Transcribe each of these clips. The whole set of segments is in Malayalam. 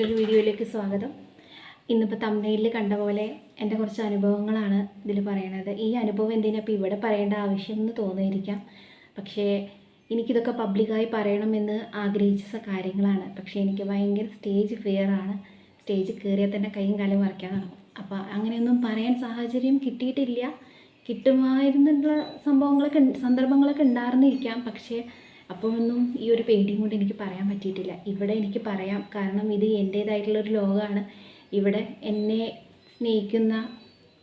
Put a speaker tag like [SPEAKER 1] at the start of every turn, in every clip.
[SPEAKER 1] മറ്റൊരു വീഡിയോയിലേക്ക് സ്വാഗതം. ഇന്നിപ്പോൾ തമിഴ്നയിൽ കണ്ട പോലെ എന്റെ കുറച്ച് അനുഭവങ്ങളാണ് ഇതിൽ പറയണത്. ഈ അനുഭവം എന്തിനാ? ഇപ്പോൾ ഇവിടെ പറയേണ്ട ആവശ്യം എന്ന് തോന്നിയിരിക്കാം. പക്ഷേ എനിക്കിതൊക്കെ പബ്ലിക്കായി പറയണമെന്ന് ആഗ്രഹിച്ച കാര്യങ്ങളാണ്. പക്ഷേ എനിക്ക് ഭയങ്കര സ്റ്റേജ് ഫിയർ ആണ്. സ്റ്റേജിൽ കയറിയാൽ തന്നെ കൈയും കാലും മറിക്കാൻ തുടങ്ങും. അപ്പോൾ അങ്ങനെയൊന്നും പറയാൻ സാഹചര്യം കിട്ടിയിട്ടില്ല. കിട്ടുമായിരുന്നുള്ള സംഭവങ്ങളൊക്കെ സന്ദർഭങ്ങളൊക്കെ ഉണ്ടായിരുന്നിരിക്കാം. പക്ഷേ അപ്പോഴൊന്നും ഈ ഒരു പെയിന്റിങ് കൊണ്ട് എനിക്ക് പറയാൻ പറ്റിയിട്ടില്ല. ഇവിടെ എനിക്ക് പറയാം. കാരണം ഇത് എന്റേതായിട്ടുള്ളൊരു ലോകമാണ്. ഇവിടെ എന്നെ സ്നേഹിക്കുന്ന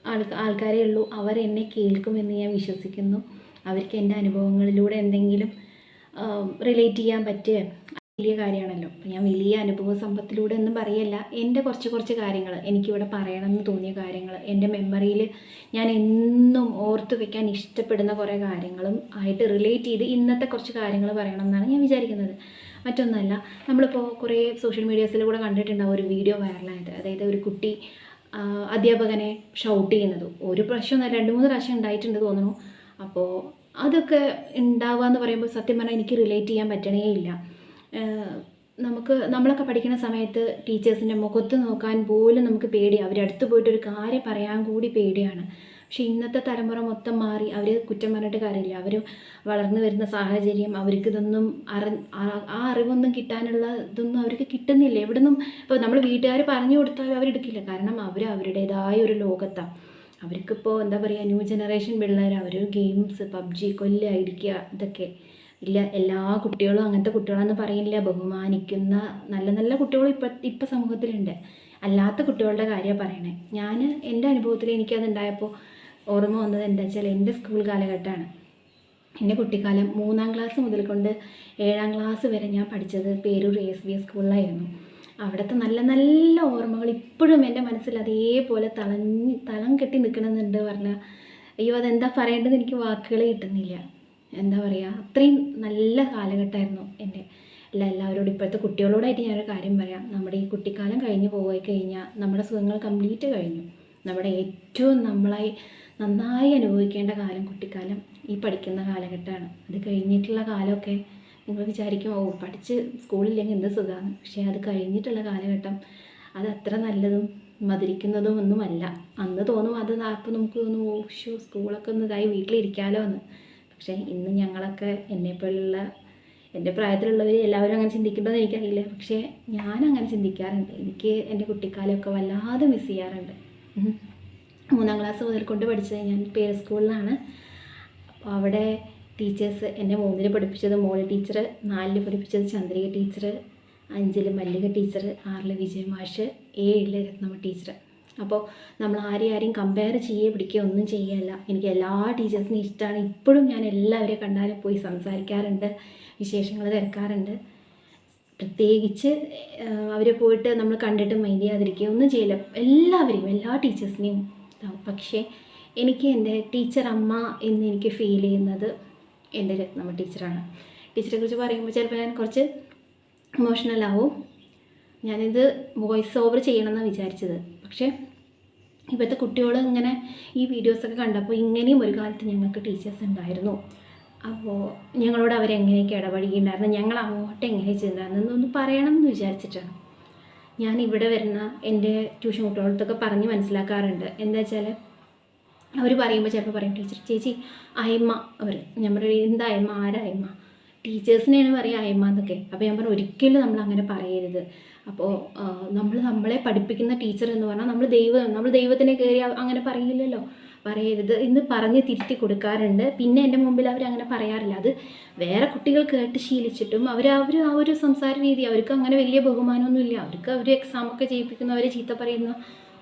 [SPEAKER 1] ആൾ ആൾക്കാരേ ഉള്ളൂ. അവർ എന്നെ കേൾക്കുമെന്ന് ഞാൻ വിശ്വസിക്കുന്നു. അവർക്ക് എന്റെ അനുഭവങ്ങളിലൂടെ എന്തെങ്കിലും റിലേറ്റ് ചെയ്യാൻ പറ്റിയ വലിയ കാര്യമാണല്ലോ. അപ്പം ഞാൻ വലിയ അനുഭവ സമ്പത്തിലൂടെ ഒന്നും പറയല്ല. എന്റെ കുറച്ച് കുറച്ച് കാര്യങ്ങൾ എനിക്കിവിടെ പറയണമെന്ന് തോന്നിയ കാര്യങ്ങൾ എന്റെ മെമ്മറിയിൽ ഞാൻ എന്നും ഓർത്തു വെക്കാൻ ഇഷ്ടപ്പെടുന്ന കുറേ കാര്യങ്ങളും ആയിട്ട് റിലേറ്റ് ചെയ്ത് ഇന്നത്തെ കുറച്ച് കാര്യങ്ങൾ പറയണം എന്നാണ് ഞാൻ വിചാരിക്കുന്നത്. മറ്റൊന്നല്ല നമ്മളിപ്പോൾ കുറേ സോഷ്യൽ മീഡിയാസിലൂടെ കണ്ടിട്ടുണ്ടാവും ഒരു വീഡിയോ വൈറലായത് അതായത് ഒരു കുട്ടി അധ്യാപകനെ ഷൗട്ട് ചെയ്യുന്നത്. ഒരു പ്രാവശ്യം രണ്ട് മൂന്ന് പ്രാവശ്യം ഉണ്ടായിട്ടുണ്ട് തോന്നുന്നു. അപ്പോൾ അതൊക്കെ ഉണ്ടാവുക എന്ന് പറയുമ്പോൾ സത്യം പറഞ്ഞാൽ എനിക്ക് റിലേറ്റ് ചെയ്യാൻ പറ്റണേ ഇല്ല. നമുക്ക് നമ്മളൊക്കെ പഠിക്കുന്ന സമയത്ത് ടീച്ചേഴ്സിന്റെ മുഖത്ത് നോക്കാൻ പോലും നമുക്ക് പേടിയാണ് അവരടുത്ത് പോയിട്ട് ഒരു കാര്യം പറയാൻ കൂടി പേടിയാണ്. പക്ഷെ ഇന്നത്തെ തലമുറ മൊത്തം മാറി അവർ കുറ്റം പറഞ്ഞിട്ട് കാര്യമില്ല. അവർ വളർന്നു വരുന്ന സാഹചര്യം അവർക്ക് ഇതൊന്നും അറി ആ- അറിവൊന്നും കിട്ടാനുള്ള ഇതൊന്നും അവർക്ക് കിട്ടുന്നില്ല. എവിടെ നിന്നും ഇപ്പോൾ നമ്മൾ വീട്ടുകാർ പറഞ്ഞു കൊടുത്താൽ അവരെടുക്കില്ല കാരണം അവർ അവരുടേതായ ഒരു ലോകത്താണ് അവർക്കിപ്പോൾ എന്താ പറയുക ന്യൂ ജനറേഷൻ പിള്ളേർ അവർ ഗെയിംസ് പബ്ജി കൊല്ലം ഇടിക്കുക ഇതൊക്കെ. ഇല്ല എല്ലാ കുട്ടികളും അങ്ങനത്തെ കുട്ടികളെന്ന് പറയില്ല ബഹുമാനിക്കുന്ന നല്ല നല്ല കുട്ടികളും ഇപ്പം ഇപ്പം സമൂഹത്തിലുണ്ട്. അല്ലാത്ത കുട്ടികളുടെ കാര്യമാണ് പറയണേ. ഞാൻ എന്റെ അനുഭവത്തിൽ എനിക്കതുണ്ടായപ്പോൾ ഓർമ്മ വന്നത് എന്താ വെച്ചാൽ എന്റെ സ്കൂൾ കാലഘട്ടമാണ്. എന്റെ കുട്ടിക്കാലം മൂന്നാം ക്ലാസ് മുതൽ കൊണ്ട് ഏഴാം ക്ലാസ് വരെ ഞാൻ പഠിച്ചത് പേരൂർ എസ് ബി എസ് സ്കൂളിലായിരുന്നു. അവിടുത്തെ നല്ല നല്ല ഓർമ്മകൾ ഇപ്പോഴും എന്റെ മനസ്സിൽ അതേപോലെ തളഞ്ഞ് തളം കെട്ടി നിൽക്കണമെന്നുണ്ട് പറഞ്ഞാൽ അയ്യോ അതെന്താ പറയേണ്ടത് എനിക്ക് വാക്കുകൾ കിട്ടുന്നില്ല. എന്താ പറയുക അത്രയും നല്ല കാലഘട്ടമായിരുന്നു എന്റെ. അല്ല എല്ലാവരോടും ഇപ്പോഴത്തെ കുട്ടികളോടായിട്ട് ഞാനൊരു കാര്യം പറയാം. നമ്മുടെ ഈ കുട്ടിക്കാലം കഴിഞ്ഞ് പോയി കഴിഞ്ഞാൽ നമ്മുടെ സുഖങ്ങൾ കംപ്ലീറ്റ് കഴിഞ്ഞു. നമ്മുടെ ഏറ്റവും നമ്മളായി നന്നായി അനുഭവിക്കേണ്ട കാലം കുട്ടിക്കാലം ഈ പഠിക്കുന്ന കാലഘട്ടമാണ്. അത് കഴിഞ്ഞിട്ടുള്ള കാലമൊക്കെ നിങ്ങൾ വിചാരിക്കും ഓ പഠിച്ച് സ്കൂളില്ലെങ്കിൽ എന്ത് സുഖമാണ്? പക്ഷേ അത് കഴിഞ്ഞിട്ടുള്ള കാലഘട്ടം അത് അത്ര നല്ലതും മധുരിക്കുന്നതും ഒന്നുമല്ല. അന്ന് തോന്നും അത് അപ്പോൾ നമുക്ക് തോന്നും ഓ ഷോ സ്കൂളൊക്കെ ഒന്ന് ഇതായി വീട്ടിലിരിക്കാമല്ലോ എന്ന് പക്ഷേ ഇന്ന് ഞങ്ങളൊക്കെ എന്നെപ്പോലുള്ള എന്റെ പ്രായത്തിലുള്ളവർ എല്ലാവരും അങ്ങനെ ചിന്തിക്കേണ്ടതെന്ന് എനിക്കറിയില്ല. പക്ഷേ ഞാൻ അങ്ങനെ ചിന്തിക്കാറുണ്ട്. എനിക്ക് എന്റെ കുട്ടിക്കാലമൊക്കെ വല്ലാതെ മിസ് ചെയ്യാറുണ്ട്. മൂന്നാം ക്ലാസ് മുതൽ കൊണ്ട് പഠിച്ചത് ഞാൻ പേര് സ്കൂളിലാണ് അപ്പോൾ അവിടെ ടീച്ചേഴ്സ് എന്നെ മൂന്നിൽ പഠിപ്പിച്ചത്. മോളി ടീച്ചർ നാലിൽ പഠിപ്പിച്ചത് ചന്ദ്രിക ടീച്ചർ അഞ്ചിൽ മല്ലിക ടീച്ചർ ആറിൽ വിജയ മാഷ് ഏഴിൽ രത്നമ്മ ടീച്ചർ അപ്പോൾ നമ്മൾ ആരെയും ആരെയും കമ്പയർ ചെയ്യേ പിടിക്കുക ഒന്നും ചെയ്യല്ല എനിക്ക് എല്ലാ ടീച്ചേഴ്സിനും ഇഷ്ടമാണ് ഇപ്പോഴും ഞാൻ എല്ലാവരെയും കണ്ടാലും പോയി സംസാരിക്കാറുണ്ട് വിശേഷങ്ങൾ തിരക്കാറുണ്ട് പ്രത്യേകിച്ച് അവരെ പോയിട്ട് നമ്മൾ കണ്ടിട്ട് മൈൻഡ് ചെയ്യാതിരിക്കുക ഒന്നും ചെയ്യില്ല. എല്ലാവരെയും എല്ലാ ടീച്ചേഴ്സിനെയും പക്ഷേ എനിക്ക് എന്റെ ടീച്ചർ അമ്മ എന്ന് എനിക്ക് ഫീൽ ചെയ്യുന്നത് എന്റെ രത്നമ്മ ടീച്ചറാണ് ടീച്ചറെ കുറിച്ച് പറയുമ്പോൾ ചിലപ്പോൾ ഞാൻ കുറച്ച് ഇമോഷണൽ ആവും. ഞാനിത് വോയിസ് ഓവർ ചെയ്യണമെന്നാണ് വിചാരിച്ചത്. പക്ഷേ ഇപ്പോഴത്തെ കുട്ടികൾ ഇങ്ങനെ ഈ വീഡിയോസൊക്കെ കണ്ടപ്പോൾ ഇങ്ങനെയും ഒരു കാലത്ത് ഞങ്ങൾക്ക് ടീച്ചേഴ്സ് ഉണ്ടായിരുന്നു. അപ്പോൾ ഞങ്ങളോട് അവരെങ്ങനെയൊക്കെ ഇടപഴകിയിട്ടുണ്ടായിരുന്നു? ഞങ്ങൾ അങ്ങോട്ട് എങ്ങനെ ചെയ്തിട്ടുണ്ടായിരുന്നു എന്നൊന്ന് പറയണം എന്ന് വിചാരിച്ചിട്ടാണ്. ഞാൻ ഇവിടെ വരുന്ന എന്റെ ട്യൂഷൻ കുട്ടികളടുത്തൊക്കെ പറഞ്ഞ് മനസ്സിലാക്കാറുണ്ട്. എന്താ വെച്ചാൽ അവർ പറയുമ്പോൾ ചിലപ്പോൾ പറയും ടീച്ചർ ചേച്ചി അയമ്മ അവർ ഞാൻ പറയും എന്താ അയമ്മ? ആരായമ്മ ടീച്ചേഴ്സിനെയാണ് പറയുക അയമ്മ എന്നൊക്കെ. അപ്പോൾ ഞാൻ പറഞ്ഞു ഒരിക്കലും നമ്മൾ അങ്ങനെ പറയരുത്. അപ്പോൾ നമ്മൾ നമ്മളെ പഠിപ്പിക്കുന്ന ടീച്ചർ എന്ന് പറഞ്ഞാൽ നമ്മൾ ദൈവം നമ്മൾ ദൈവത്തിനെ കയറി അങ്ങനെ പറയില്ലല്ലോ. പറയരുത്. എന്ന് പറഞ്ഞ് തിരുത്തി കൊടുക്കാറുണ്ട്. പിന്നെ എന്റെ മുമ്പിൽ അവർ അങ്ങനെ പറയാറില്ല. അത് വേറെ കുട്ടികൾ കേട്ട് ശീലിച്ചിട്ടും അവർ അവർ ആ ഒരു സംസാര രീതി അവർക്ക് അങ്ങനെ വലിയ ബഹുമാനമൊന്നുമില്ല. അവർക്ക് അവർ എക്സാമൊക്കെ ചെയ്യിപ്പിക്കുന്നവരെ ചീത്ത പറയുന്ന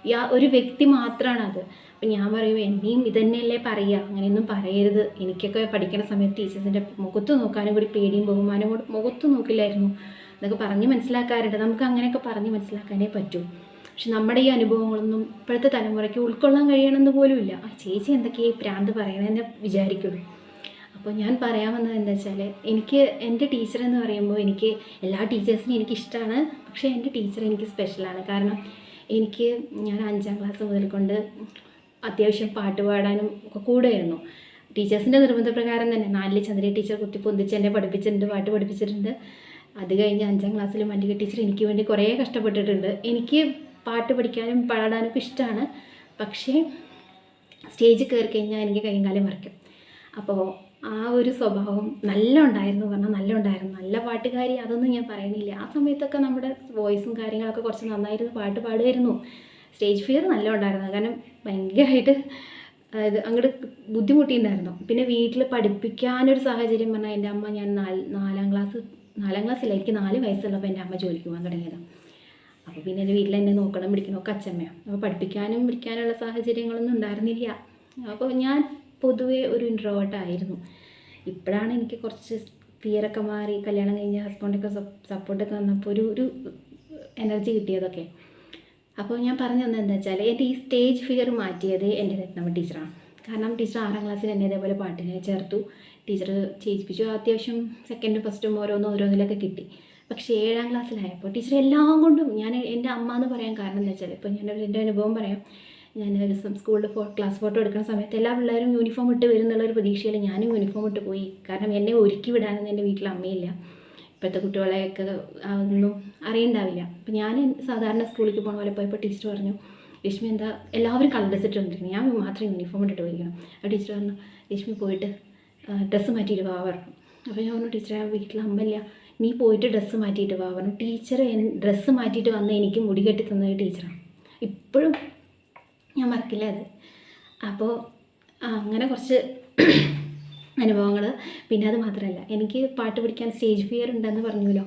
[SPEAKER 1] യാ- ഒരു വ്യക്തി മാത്രമാണ് അത് അപ്പം ഞാൻ പറയും എന്നെയും ഇതന്നെയല്ലേ പറയുക അങ്ങനെയൊന്നും പറയരുത്. എനിക്കൊക്കെ പഠിക്കുന്ന സമയത്ത് ടീച്ചേഴ്സിന്റെ മുഖത്ത് നോക്കാനും കൂടി പേടിയും ബഹുമാനവും കൂടി മുഖത്ത് നോക്കില്ലായിരുന്നു. എന്നൊക്കെ പറഞ്ഞ് മനസ്സിലാക്കാറുണ്ട്. നമുക്ക് അങ്ങനെയൊക്കെ പറഞ്ഞ് മനസ്സിലാക്കാനേ പറ്റൂ. പക്ഷെ നമ്മുടെ ഈ അനുഭവങ്ങളൊന്നും ഇപ്പോഴത്തെ തലമുറയ്ക്ക് ഉൾക്കൊള്ളാൻ കഴിയണമെന്ന് ഇല്ല. ആ ചേച്ചി എന്തൊക്കെയാ ഈ പ്രാന്ത് പറയണമെന്ന് വിചാരിക്കുള്ളൂ. അപ്പോൾ ഞാൻ പറയാൻ വന്നത് എന്താ വെച്ചാൽ എനിക്ക് എന്റെ ടീച്ചർ എന്ന് പറയുമ്പോൾ എനിക്ക് എല്ലാ ടീച്ചേഴ്സിനും എനിക്ക് ഇഷ്ടമാണ് പക്ഷേ എന്റെ ടീച്ചർ എനിക്ക് സ്പെഷ്യലാണ്. കാരണം എനിക്ക് ഞാൻ അഞ്ചാം ക്ലാസ് മുതൽ കൊണ്ട് അത്യാവശ്യം പാട്ട് പാടാനും ഒക്കെ കൂടെയായിരുന്നു. ടീച്ചേഴ്സിന്റെ നിർബന്ധപ്രകാരം തന്നെ നാലിൽ ചന്ദ്രയെ ടീച്ചർ കുത്തി പൊന്തിച്ച് എന്നെ പഠിപ്പിച്ചിട്ടുണ്ട് പാട്ട് പഠിപ്പിച്ചിട്ടുണ്ട്. അത് കഴിഞ്ഞ് അഞ്ചാം ക്ലാസ്സിൽ മല്ലിക ടീച്ചർ എനിക്ക് വേണ്ടി കുറേ കഷ്ടപ്പെട്ടിട്ടുണ്ട്. എനിക്ക് പാട്ട് പഠിക്കാനും പാടാനും ഒക്കെ ഇഷ്ടമാണ് പക്ഷേ സ്റ്റേജിൽ കയറി കഴിഞ്ഞാൽ എനിക്ക് കൈയും കാലം മറിക്കും അപ്പോൾ ആ ഒരു സ്വഭാവം നല്ല ഉണ്ടായിരുന്നു പറഞ്ഞാൽ നല്ല ഉണ്ടായിരുന്നു. നല്ല പാട്ടുകാരി അതൊന്നും ഞാൻ പറയുന്നില്ല. ആ സമയത്തൊക്കെ നമ്മുടെ വോയിസും കാര്യങ്ങളൊക്കെ കുറച്ച് നന്നായിരുന്നു. പാട്ട് പാടുമായിരുന്നു. സ്റ്റേജ് ഫിയർ നല്ല ഉണ്ടായിരുന്നു. കാരണം ഭയങ്കരമായിട്ട് അതായത് അങ്ങോട്ട് ബുദ്ധിമുട്ടിയിട്ടുണ്ടായിരുന്നു പിന്നെ വീട്ടിൽ പഠിപ്പിക്കാനൊരു സാഹചര്യം പറഞ്ഞാൽ എന്റെ അമ്മ ഞാൻ നാല് നാലാം ക്ലാസ് നാലാം ക്ലാസ്സില്ല എനിക്ക് നാല് വയസ്സുള്ളപ്പോൾ എന്റെ അമ്മ ജോലിക്ക് പോകാൻ തുടങ്ങിയതാണ് അപ്പോൾ പിന്നെ എന്റെ വീട്ടിൽ എന്നെ നോക്കണം പിടിക്കണം. ഒക്കെ അച്ഛമ്മയാണ് അപ്പോൾ പഠിപ്പിക്കാനും പിടിക്കാനുള്ള സാഹചര്യങ്ങളൊന്നും ഉണ്ടായിരുന്നില്ല. അപ്പോൾ ഞാൻ പൊതുവേ ഒരു ഇൻട്രോവേർട്ട് ആയിരുന്നു. ഇപ്പോഴാണ് എനിക്ക് കുറച്ച് ഫിയറൊക്കെ മാറി. കല്യാണം കഴിഞ്ഞ് ഹസ്ബൻഡൊക്കെ സപ്പോർട്ടൊക്കെ വന്നപ്പോൾ ഒരു ഒരു എനർജി കിട്ടിയതൊക്കെ. അപ്പോൾ ഞാൻ പറഞ്ഞു തന്നെ എന്താ വെച്ചാൽ എന്റെ ഈ സ്റ്റേജ് ഫിയർ മാറ്റിയത് എന്റെ രത്നമ്മ ടീച്ചറാണ് കാരണം ടീച്ചർ ആറാം ക്ലാസ്സിൽ എന്നെ ഇതേപോലെ പാട്ടിനെ ചേർത്തു. ടീച്ചർ ചെയ്യിപ്പിച്ചു. അത്യാവശ്യം സെക്കൻഡും ഫസ്റ്റും ഓരോന്നും ഓരോന്നിലൊക്കെ കിട്ടി. പക്ഷേ ഏഴാം ക്ലാസ്സിലായപ്പോൾ ടീച്ചർ എല്ലാം കൊണ്ടും ഞാൻ എന്റെ അമ്മ എന്ന് പറയാൻ കാരണം എന്താ വെച്ചാൽ ഇപ്പോൾ ഞാൻ എന്റെ അനുഭവം പറയാം. ഞാൻ ഒരു ദിവസം സ്കൂളിൽ ഫോ ക്ലാസ് ഫോട്ടോ എടുക്കുന്ന സമയത്ത് എല്ലാ പിള്ളേരും യൂണിഫോം ഇട്ട് വരും എന്നുള്ള ഒരു പ്രതീക്ഷയിൽ ഞാനും യൂണിഫോം ഇട്ട് പോയി. കാരണം എന്നെ ഒരുക്കി വിടാനൊന്നും എന്റെ വീട്ടിൽ അമ്മയില്ല. ഇപ്പോഴത്തെ കുട്ടികളെയൊക്കെ അതൊന്നും അറിയണ്ടാവില്ല. അപ്പം ഞാൻ സാധാരണ സ്കൂളിലേക്ക് പോകുന്ന പോലെ പോയപ്പോൾ ടീച്ചർ പറഞ്ഞു രശ്മി എന്താ എല്ലാവരും കളർ ഡ്രസ് ഇട്ടുകൊണ്ടിരിക്കുന്നു. ഞാൻ മാത്രം യൂണിഫോം ഇട്ടിട്ട് പോയിരിക്കണം അപ്പോൾ ടീച്ചർ പറഞ്ഞു രശ്മി പോയിട്ട് ഡ്രസ്സ് മാറ്റിയിട്ട് വാ പറഞ്ഞു. അപ്പോൾ ഞാൻ പറഞ്ഞു ടീച്ചറെ വീട്ടിൽ അമ്മയില്ല. നീ പോയിട്ട് ഡ്രസ്സ് മാറ്റിയിട്ട് വാ പറഞ്ഞു. ടീച്ചർ ഡ്രസ്സ് മാറ്റിയിട്ട് വന്ന് എനിക്ക് മുടി കെട്ടി തന്നത് ടീച്ചറാണ്. ഇപ്പോഴും ഞാൻ മറക്കില്ല അത്. അപ്പോൾ അങ്ങനെ കുറച്ച് അനുഭവങ്ങൾ പിന്നെ അത് മാത്രമല്ല എനിക്ക് പാട്ട് പഠിക്കാൻ സ്റ്റേജ് ഫിയർ ഉണ്ടെന്ന് പറഞ്ഞല്ലോ.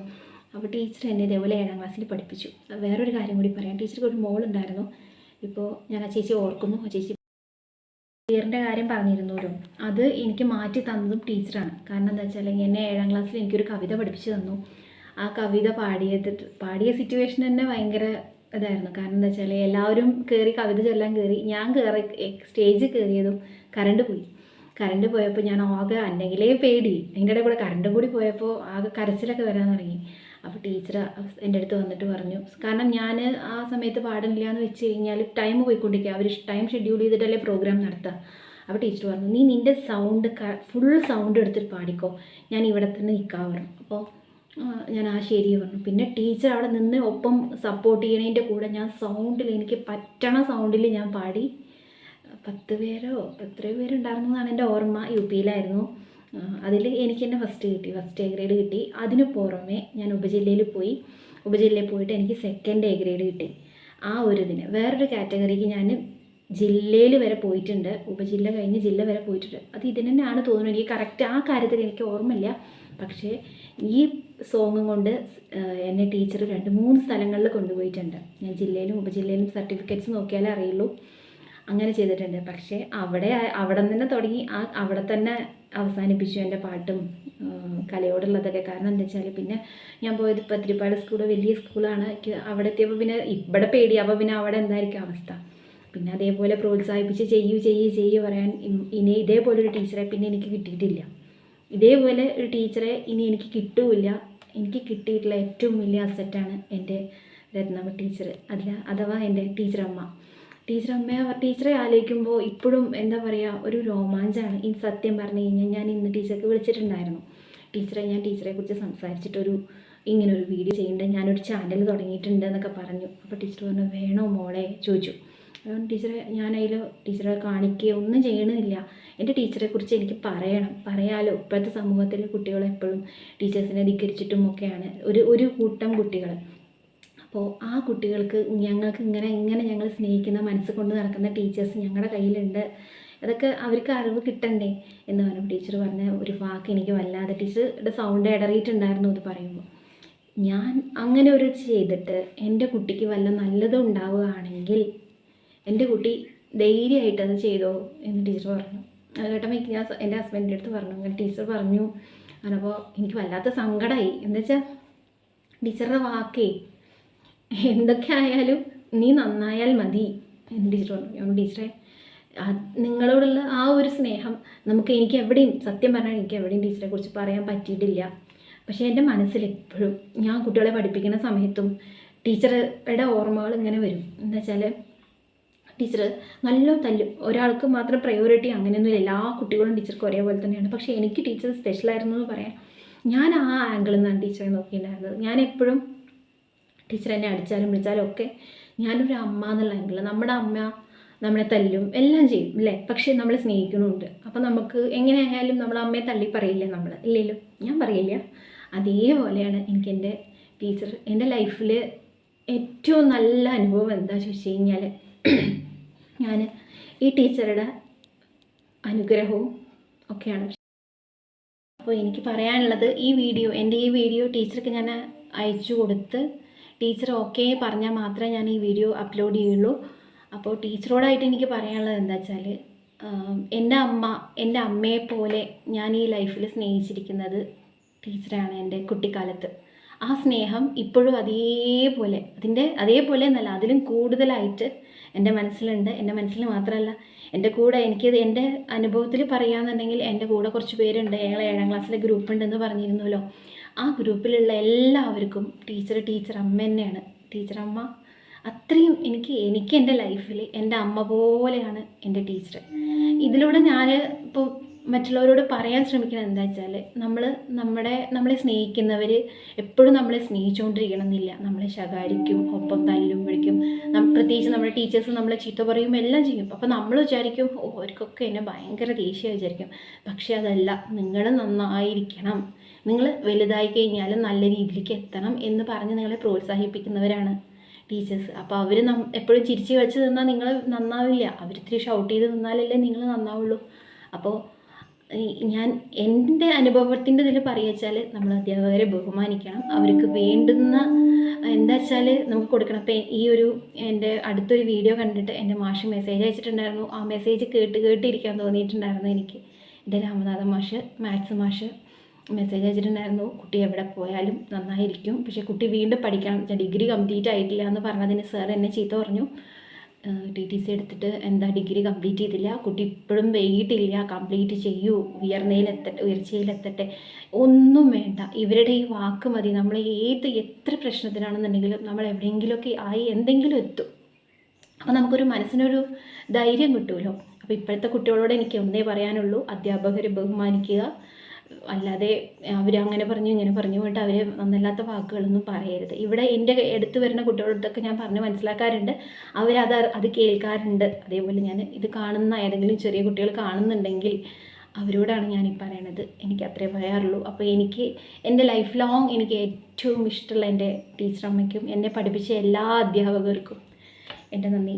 [SPEAKER 1] അപ്പോൾ ടീച്ചർ എന്നെ ഇതേപോലെ ഏഴാം ക്ലാസ്സിൽ പഠിപ്പിച്ചു. വേറൊരു കാര്യം കൂടി പറയാം. ടീച്ചർക്ക് ഒരു മോൾ ഉണ്ടായിരുന്നു ഇപ്പോൾ ഞാൻ ആ ചേച്ചി ഓർക്കുന്നു. ആ ചേച്ചി ഫിയറിന്റെ കാര്യം പറഞ്ഞിരുന്നല്ലോ അത് എനിക്ക് മാറ്റി തന്നതും ടീച്ചറാണ് കാരണം എന്താ വെച്ചാൽ എന്നെ ഏഴാം ക്ലാസ്സിൽ എനിക്കൊരു കവിത പഠിപ്പിച്ചു തന്നു. ആ കവിത പാടിയത് പാടിയ സിറ്റുവേഷൻ തന്നെ ഭയങ്കര ഇതായിരുന്നു. കാരണം എന്താ വെച്ചാൽ എല്ലാവരും കയറി കവിത ചൊല്ലാൻ കയറി ഞാൻ കയറി സ്റ്റേജിൽ കയറിയതും കറണ്ട് പോയി. കറണ്ട് പോയപ്പോൾ ഞാൻ ആകെ അല്ലെങ്കിലേ പേടി. അതിന്റെ ഇടയിൽ കൂടെ കറണ്ടും കൂടി പോയപ്പോൾ ആകെ കരച്ചിലൊക്കെ വരാൻ തുടങ്ങി. അപ്പോൾ ടീച്ചർ എന്റെ അടുത്ത് വന്നിട്ട് പറഞ്ഞു കാരണം ഞാൻ ആ സമയത്ത് പാടുന്നില്ല എന്ന് വെച്ച് കഴിഞ്ഞാൽ ടൈം പോയിക്കൊണ്ടിരിക്കുക അവർ ടൈം ഷെഡ്യൂൾ ചെയ്തിട്ടല്ലേ പ്രോഗ്രാം നടത്തുക അപ്പോൾ ടീച്ചർ പറഞ്ഞു നീ നിന്റെ സൗണ്ട് ഫുൾ സൗണ്ട് എടുത്തിട്ട് പാടിക്കോ. ഞാൻ ഇവിടെ തന്നെ നിൽക്കാൻ പറഞ്ഞു. അപ്പോൾ ഞാൻ ആ ശരി പറഞ്ഞു. പിന്നെ ടീച്ചർ അവിടെ നിന്ന് ഒപ്പം സപ്പോർട്ട് ചെയ്യണതിന്റെ കൂടെ ഞാൻ സൗണ്ടിൽ എനിക്ക് പറ്റണ സൗണ്ടിൽ ഞാൻ പാടി. പത്ത് പേരോ എത്രയോ പേരുണ്ടായിരുന്നു എന്നാണ് എന്റെ ഓർമ്മ യു പിയിലായിരുന്നു. അതിൽ എനിക്ക് തന്നെ ഫസ്റ്റ് കിട്ടി. ഫസ്റ്റ് എ ഗ്രേഡ് കിട്ടി. അതിന് പുറമെ ഞാൻ ഉപജില്ലയിൽ പോയി. ഉപജില്ലയിൽ പോയിട്ട് എനിക്ക് സെക്കൻഡ് എ ഗ്രേഡ് കിട്ടി. ആ ഒരു ഇതിന്. വേറൊരു കാറ്റഗറിക്ക് ഞാൻ ജില്ലയിൽ വരെ പോയിട്ടുണ്ട്. ഉപജില്ല കഴിഞ്ഞ് ജില്ല വരെ പോയിട്ടുണ്ട്. അത് ഇതിന് തന്നെയാണ് തോന്നുന്നത്. എനിക്ക് കറക്റ്റ് ആ കാര്യത്തിൽ എനിക്ക് ഓർമ്മയില്ല. പക്ഷേ ഈ സോങ്ങും കൊണ്ട് എന്നെ ടീച്ചർ രണ്ട് മൂന്ന് സ്ഥലങ്ങളിൽ കൊണ്ടുപോയിട്ടുണ്ട്. ഞാൻ ജില്ലയിലും ഉപജില്ലയിലും സർട്ടിഫിക്കറ്റ്സ് നോക്കിയാലേ അറിയുള്ളൂ. അങ്ങനെ ചെയ്തിട്ടുണ്ട്. പക്ഷേ അവിടെ അവിടെ നിന്ന് തുടങ്ങി ആ അവിടെ തന്നെ അവസാനിപ്പിച്ചു എന്റെ പാട്ടും കലയോടുള്ളതൊക്കെ. കാരണം എന്താ വെച്ചാൽ പിന്നെ ഞാൻ പോയത് പത്തിരിപ്പാട് സ്കൂൾ വലിയ സ്കൂളാണ് അവിടെ എത്തിയപ്പോൾ പിന്നെ ഇവിടെ പേടി. അപ്പോൾ പിന്നെ അവിടെ എന്തായിരിക്കും അവസ്ഥ? പിന്നെ അതേപോലെ പ്രോത്സാഹിപ്പിച്ച് ചെയ്യൂ ചെയ്യൂ ചെയ്യൂ പറയാൻ ഇനി ഇതേപോലെ ഒരു ടീച്ചറെ പിന്നെ എനിക്ക് കിട്ടിയിട്ടില്ല. ഇതേപോലെ ഒരു ടീച്ചറെ ഇനി എനിക്ക് കിട്ടൂല എനിക്ക് കിട്ടിയിട്ടുള്ള ഏറ്റവും വലിയ അസറ്റാണ് എന്റെ രത്നമ്മ ടീച്ചർ അല്ല അഥവാ എന്റെ ടീച്ചറമ്മ അമ്മയെ ടീച്ചറെ ആലോചിക്കുമ്പോൾ ഇപ്പോഴും എന്താ പറയുക ഒരു രോമാഞ്ചമാണ്. ഈ സത്യം പറഞ്ഞു കഴിഞ്ഞാൽ ഞാൻ ഇന്ന് ടീച്ചർക്ക് വിളിച്ചിട്ടുണ്ടായിരുന്നു. ടീച്ചറെ ഞാൻ ടീച്ചറെ കുറിച്ച് സംസാരിച്ചിട്ടൊരു ഇങ്ങനെ ഒരു വീഡിയോ ചെയ്യേണ്ടത് ഞാനൊരു ചാനൽ തുടങ്ങിയിട്ടുണ്ട് എന്നൊക്കെ പറഞ്ഞു. അപ്പോൾ ടീച്ചർ പറഞ്ഞു വേണോ മോളെ? ചോദിച്ചു. അതുകൊണ്ട് ടീച്ചറെ ഞാനതിൽ ടീച്ചറെ കാണിക്കുകയോ ഒന്നും ചെയ്യണമെന്നില്ല എന്റെ ടീച്ചറെ കുറിച്ച് എനിക്ക് പറയണം. പറയാലോ ഇപ്പോഴത്തെ സമൂഹത്തിൽ കുട്ടികൾ എപ്പോഴും ടീച്ചേഴ്സിനെ ധിക്കരിച്ചിട്ടും ഒക്കെയാണ്. ഒരു ഒരു കൂട്ടം കുട്ടികൾ അപ്പോൾ ആ കുട്ടികൾക്ക് ഞങ്ങൾക്ക് ഇങ്ങനെ ഇങ്ങനെ ഞങ്ങൾ സ്നേഹിക്കുന്ന മനസ്സ് കൊണ്ട് നടക്കുന്ന ടീച്ചേഴ്സ് ഞങ്ങളുടെ കയ്യിലുണ്ട്. അതൊക്കെ അവർക്ക് അറിവ് കിട്ടണ്ടേ എന്ന് പറഞ്ഞു. ടീച്ചർ പറഞ്ഞ ഒരു വാക്ക് എനിക്ക് വല്ലാതെ ടീച്ചറുടെ സൗണ്ട് ഇടറിയിട്ടുണ്ടായിരുന്നു അത് പറയുമ്പോൾ. ഞാൻ അങ്ങനെ ഒരു ചെയ്തിട്ട് എന്റെ കുട്ടിക്ക് വല്ല നല്ലതും ഉണ്ടാവുകയാണെങ്കിൽ എന്റെ കുട്ടി ധൈര്യമായിട്ട് അത് ചെയ്തോ എന്ന് ടീച്ചർ പറഞ്ഞു. അത് കേട്ടപ്പോൾ ഞാൻ എന്റെ ഹസ്ബൻഡിന്റെ അടുത്ത് പറഞ്ഞു. അങ്ങനെ ടീച്ചർ പറഞ്ഞു. അപ്പോൾ എനിക്ക് വല്ലാത്ത സങ്കടമായി. എന്താ വെച്ചാൽ ടീച്ചറുടെ വാക്കേ എന്തൊക്കെ ആയാലും നീ നന്നായാൽ മതി എന്ന് ടീച്ചർ പറഞ്ഞു. ടീച്ചറെ നിങ്ങളോടുള്ള ആ ഒരു സ്നേഹം നമുക്ക് എനിക്ക് എവിടെയും സത്യം പറഞ്ഞാൽ എനിക്ക് എവിടെയും ടീച്ചറെ കുറിച്ച് പറയാൻ പറ്റിയിട്ടില്ല. പക്ഷേ എന്റെ മനസ്സിൽ എപ്പോഴും ഞാൻ കുട്ടികളെ പഠിപ്പിക്കുന്ന സമയത്തും ടീച്ചറുടെ ഓർമ്മകൾ ഇങ്ങനെ വരും. എന്താ വെച്ചാൽ ടീച്ചർ നല്ല തല്ലും. ഒരാൾക്ക് മാത്രം പ്രയോറിറ്റി അങ്ങനെയൊന്നുമില്ല. എല്ലാ കുട്ടികളും ടീച്ചർക്ക് ഒരേപോലെ തന്നെയാണ്. പക്ഷേ എനിക്ക് ടീച്ചർ സ്പെഷ്യലായിരുന്നു എന്ന് പറയാം. ഞാൻ ആ ആംഗിളിൽ നിന്നാണ് ടീച്ചറെ നോക്കിയിട്ടുണ്ടായിരുന്നത്. ഞാൻ എപ്പോഴും ടീച്ചർ എന്നെ അടിച്ചാലും വിളിച്ചാലും ഒക്കെ ഞാനൊരു അമ്മ എന്നുള്ള ആംഗിൾ നമ്മുടെ അമ്മ നമ്മളെ തല്ലും എല്ലാം ചെയ്യും അല്ലേ? പക്ഷേ നമ്മളെ സ്നേഹിക്കണമുണ്ട് അപ്പം നമുക്ക് എങ്ങനെയായാലും നമ്മളെ അമ്മയെ തള്ളി പറയില്ല നമ്മൾ ഇല്ലല്ലോ ഞാൻ പറയില്ല. അതേപോലെയാണ് എനിക്ക് എന്റെ ടീച്ചർ എന്റെ ലൈഫിൽ ഏറ്റവും നല്ല അനുഭവം എന്താ ചോദിച്ചു കഴിഞ്ഞാൽ ഞാൻ ഈ ടീച്ചറുടെ അനുഗ്രഹവും ഒക്കെയാണ്. അപ്പോൾ എനിക്ക് പറയാനുള്ളത് ഈ വീഡിയോ എന്റെ ഈ വീഡിയോ ടീച്ചർക്ക് ഞാൻ അയച്ചു കൊടുത്ത് ടീച്ചർ ഓക്കെ പറഞ്ഞാൽ മാത്രമേ ഞാൻ ഈ വീഡിയോ അപ്ലോഡ് ചെയ്യുള്ളൂ. അപ്പോൾ ടീച്ചറോടായിട്ട് എനിക്ക് പറയാനുള്ളത് എന്താ വെച്ചാൽ എന്റെ അമ്മ എന്റെ അമ്മയെ പോലെ ഞാൻ ഈ ലൈഫിൽ സ്നേഹിച്ചിരിക്കുന്നത് ടീച്ചറാണ് എന്റെ കുട്ടിക്കാലത്ത്. ആ സ്നേഹം ഇപ്പോഴും അതേപോലെ അതിന്റെ അതേപോലെ എന്നല്ല അതിലും കൂടുതലായിട്ട് എന്റെ മനസ്സിലുണ്ട്. എന്റെ മനസ്സിൽ മാത്രമല്ല എന്റെ കൂടെ എനിക്കത് എന്റെ അനുഭവത്തിൽ പറയുകയാണെന്നുണ്ടെങ്കിൽ എന്റെ കൂടെ കുറച്ച് പേരുണ്ട്. ഞങ്ങൾ ഏഴാം ക്ലാസ്സിലെ ഗ്രൂപ്പ് ഉണ്ടെന്ന് പറഞ്ഞിരുന്നല്ലോ. ആ ഗ്രൂപ്പിലുള്ള എല്ലാവർക്കും ടീച്ചർ ടീച്ചർ അമ്മ തന്നെയാണ്. ടീച്ചർ അമ്മ അത്രയും എനിക്ക് എനിക്ക് എന്റെ ലൈഫിൽ എന്റെ അമ്മ പോലെയാണ് എന്റെ ടീച്ചർ ഇതിലൂടെ ഞാൻ ഇപ്പോൾ മറ്റുള്ളവരോട് പറയാൻ ശ്രമിക്കുന്നത് എന്താ വെച്ചാൽ നമ്മൾ നമ്മുടെ നമ്മളെ സ്നേഹിക്കുന്നവർ എപ്പോഴും നമ്മളെ സ്നേഹിച്ചുകൊണ്ടിരിക്കണം എന്നില്ല നമ്മളെ ശകാരിക്കും ഒപ്പം തല്ലും നം- പ്രത്യേകിച്ച് നമ്മുടെ ടീച്ചേഴ്സ് നമ്മളെ ചീത്ത പറയും എല്ലാം ചെയ്യും. അപ്പോൾ നമ്മൾ വിചാരിക്കും ഓ അവർക്കൊക്കെ എന്നെ ഭയങ്കര ദേഷ്യം വിചാരിക്കും. പക്ഷേ അതല്ല നിങ്ങൾ നന്നായിരിക്കണം. നിങ്ങൾ വലുതായി കഴിഞ്ഞാൽ നല്ല രീതിയിലേക്ക് എത്തണം എന്ന് പറഞ്ഞ് നിങ്ങളെ പ്രോത്സാഹിപ്പിക്കുന്നവരാണ് ടീച്ചേഴ്സ്. അപ്പോൾ അവർ നം എപ്പോഴും ചിരിച്ച് കളിച്ച് നിന്നാൽ നിങ്ങൾ നന്നാവില്ല. അവർ ഇത്തിരി ഷൗട്ട് ചെയ്ത് നിന്നാലല്ലേ നിങ്ങൾ നന്നാവുള്ളൂ. അപ്പോൾ ഞാൻ എന്റെ അനുഭവത്തിന്റെ ഇതിൽ പറയുക വെച്ചാൽ നമ്മൾ അധ്യാപകരെ ബഹുമാനിക്കണം. അവർക്ക് വേണ്ടുന്ന എന്താ വെച്ചാൽ നമുക്ക് കൊടുക്കണം. ഇപ്പം ഈ ഒരു എന്റെ അടുത്തൊരു വീഡിയോ കണ്ടിട്ട് എന്റെ മാഷ് മെസ്സേജ് അയച്ചിട്ടുണ്ടായിരുന്നു. ആ മെസ്സേജ് കേട്ട് കേട്ടിരിക്കാൻ തോന്നിയിട്ടുണ്ടായിരുന്നു എനിക്ക്. എന്റെ രാമനാഥ മാഷ് മാത്സ് മാഷ് മെസ്സേജ് അയച്ചിട്ടുണ്ടായിരുന്നു. കുട്ടി എവിടെ പോയാലും നന്നായിരിക്കും. പക്ഷേ കുട്ടി വീണ്ടും പഠിക്കണം. ഡിഗ്രി കംപ്ലീറ്റ് ആയിട്ടില്ല എന്ന് പറഞ്ഞതിന് സാർ എന്നെ ചീത്ത പറഞ്ഞു. ടി ടി സി എടുത്തിട്ട് എന്താ ഡിഗ്രി കംപ്ലീറ്റ് ചെയ്തില്ല. കുട്ടി ഇപ്പോഴും വൈകിട്ടില്ല. കംപ്ലീറ്റ് ചെയ്യൂ. ഉയർന്നയിലെത്തട്ടെ ഉയർച്ചയിലെത്തട്ടെ. ഒന്നും വേണ്ട. ഇവരുടെ ഈ വാക്ക് മതി. നമ്മൾ ഏത് എത്ര പ്രശ്നത്തിനാണെന്നുണ്ടെങ്കിലും നമ്മൾ എവിടെയെങ്കിലുമൊക്കെ ആയി എന്തെങ്കിലും എത്തും. അപ്പോൾ നമുക്കൊരു മനസ്സിനൊരു ധൈര്യം കിട്ടുമല്ലോ അപ്പോൾ ഇപ്പോഴത്തെ കുട്ടികളോട് എനിക്ക് ഒന്നേ പറയാനുള്ളൂ. അധ്യാപകരെ ബഹുമാനിക്കുക. അല്ലാതെ അവർ അങ്ങനെ പറഞ്ഞു ഇങ്ങനെ പറഞ്ഞു പോയിട്ട് അവർ നന്നല്ലാത്ത വാക്കുകളൊന്നും പറയരുത്. ഇവിടെ എന്റെ എടുത്ത് വരുന്ന കുട്ടികളോടൊക്കെ ഞാൻ പറഞ്ഞ് മനസ്സിലാക്കാറുണ്ട്. അവരത് അത് കേൾക്കാറുണ്ട്. അതേപോലെ ഞാൻ ഇത് കാണുന്ന ഏതെങ്കിലും ചെറിയ കുട്ടികൾ കാണുന്നുണ്ടെങ്കിൽ അവരോടാണ് ഞാൻ ഈ പറയണത്. എനിക്ക് അത്രേ പറയാറുള്ളൂ. അപ്പോൾ എനിക്ക് എന്റെ ലൈഫ് ലോങ് എനിക്ക് ഏറ്റവും ഇഷ്ടമുള്ള എന്റെ ടീച്ചർ അമ്മയ്ക്കും എന്നെ പഠിപ്പിച്ച എല്ലാ അധ്യാപകർക്കും എന്റെ നന്ദി.